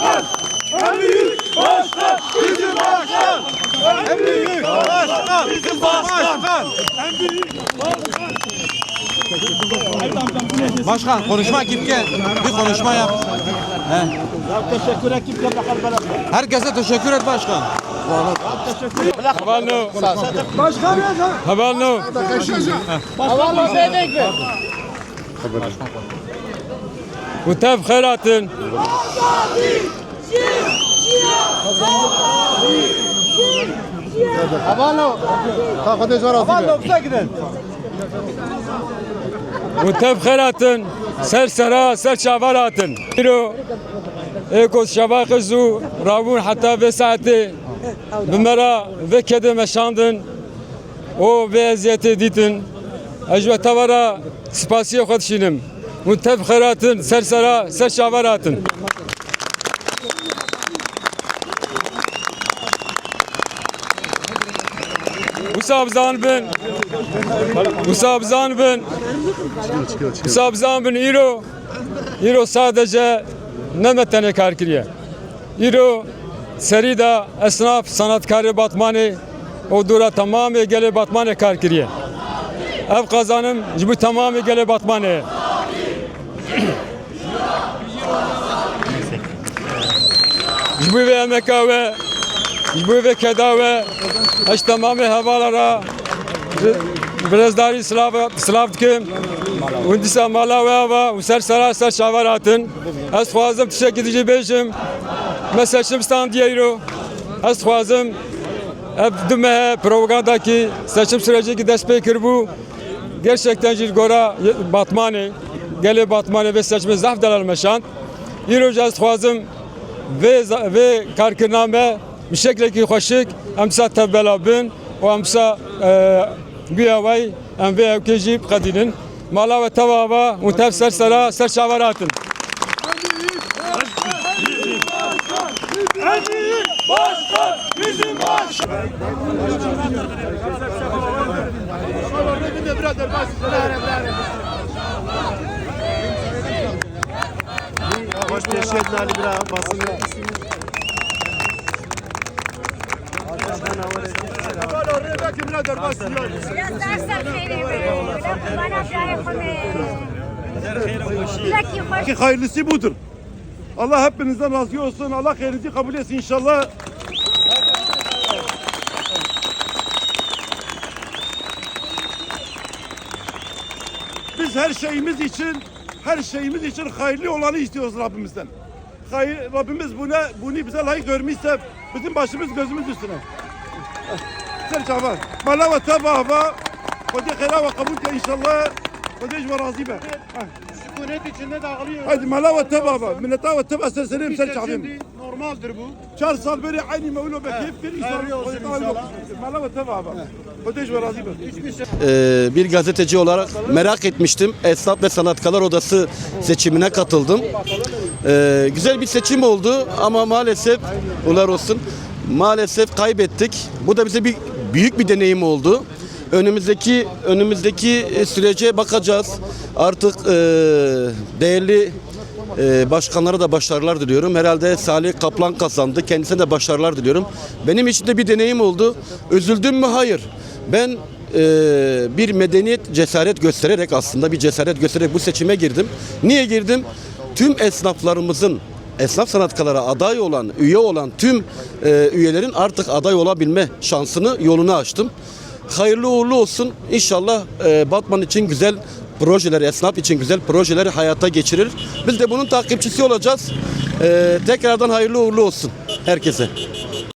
başkan. En büyük başkan bizim başkan. En büyük başkan bizim başkan. En büyük Başkan konuşma kim ki? Bir konuşma yap. He. Teşekkür ekip Herkese teşekkür et başkan. Havalno. Havalno. Bu tev helatın. Havalo. Kalkıda zor azı. Havalo. Bu tev helatın. Ser. Biro. Ekos şavakı zu. Hatta ve saati. Bimera ve kedime şandın. O ve eziyeti ditin. Ejve tavara spasiye kadşinim. Musab zan bin Musab zan bin Musab zan bin İro. İro sadece nemetene kar kiriye İro serida esnaf sanatkarı batmanı o dura tamamı gele batmanı kar kiriye Ev kazanım bu tamamı gele batmanı Bu ve emeka ve bu ve keda ve Eş tamamı havalara Birazdarî Slav dikim û dîsa mala we ava û ser sera ser şavar hatin ez xwazim tişekî dijî bêjim me seçim standiye îro ez xwazim ev du mehe propagandakî seçim sürecekî dest pê kirbû gerçekten jî gora Batmanê gelê Batmanê vê seçimê zaf delal meşand îro ez xwazim vê vê karkirina me bi şeklekî xweşik em sa tevbela bin û em sa güya way em vê evkê jî biqedînin mala ve tevava û tev ser sera ser başkan bizim başkan. Teşekkür Ali Bira basın. Ki hayırlısı budur. Allah hepinizden razı olsun. Allah hayrınızı kabul etsin inşallah. Biz her şeyimiz için her şeyimiz için hayırlı olanı istiyoruz Rabbimizden. Hayır, Rabbimiz buna bunu bize layık görmüşse bizim başımız gözümüz üstüne. Sen çaba. Mala ve tebava. Hadi khira ve kabul ke inşallah. Hadi ve razı be. Sükunet içinde dağılıyor. Hadi mala ve tebava. Milleta ve teba serserim sen çabim. Normaldir bu. Çar sal beri aynı mevlu be keyif bir ve razı be. Ee, bir gazeteci olarak merak etmiştim. Esnaf ve Sanatkarlar Odası seçimine katıldım. Ee, güzel bir seçim oldu ama maalesef ular olsun maalesef kaybettik. Bu da bize bir büyük bir deneyim oldu. Önümüzdeki önümüzdeki sürece bakacağız. Artık e, değerli e, başkanlara da başarılar diliyorum. Herhalde Salih Kaplan kazandı. Kendisine de başarılar diliyorum. Benim için de bir deneyim oldu. Üzüldüm mü? Hayır. Ben e, bir medeniyet cesaret göstererek aslında bir cesaret göstererek bu seçime girdim. Niye girdim? Tüm esnaflarımızın esnaf sanatkarlara aday olan, üye olan tüm e, üyelerin artık aday olabilme şansını yolunu açtım. Hayırlı uğurlu olsun. İnşallah e, Batman için güzel projeleri, esnaf için güzel projeleri hayata geçirir. Biz de bunun takipçisi olacağız. E, tekrardan hayırlı uğurlu olsun herkese.